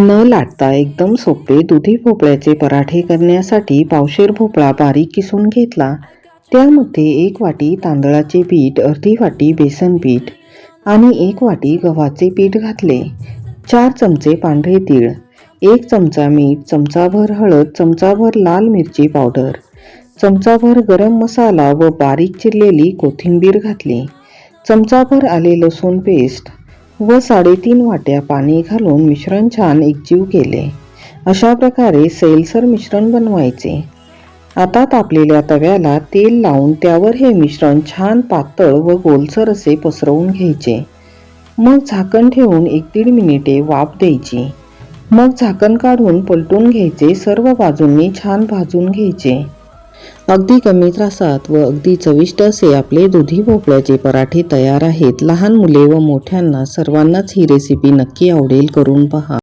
न लाटता एकदम सोपे दुधी भोपळ्याचे पराठे करण्यासाठी पावशेर भोपळा बारीक किसून घेतला. त्यामध्ये एक वाटी तांदळाचे पीठ अर्धी वाटी बेसन पीठ आणि एक वाटी गव्हाचे पीठ घातले. चार चमचे पांढरे तीळ एक चमचा मीठ चमचाभर हळद चमचाभर लाल मिरची पावडर चमचाभर गरम मसाला व बारीक चिरलेली कोथिंबीर घातली. चमचाभर आले लसूण पेस्ट व साडेतीन वाट्या पाणी घालून मिश्रण छान एकजीव केले. अशा प्रकारे सैलसर मिश्रण बनवायचे. आता तापलेल्या तव्याला तेल लावून त्यावर हे मिश्रण छान पातळ व गोलसर असे पसरवून घ्यायचे. मग झाकण ठेवून एक दीड मिनिटे वाफ द्यायची. मग झाकण काढून पलटून घ्यायचे सर्व बाजूंनी छान भाजून घ्यायचे. अगदी कमी त्रासात व अगदी चविष्ट असे आपले दुधी भोपळ्याचे पराठे तयार आहेत. लहान मुले व मोठ्यांना सर्वांनाच ही रेसिपी नक्की आवडेल. करून पहा.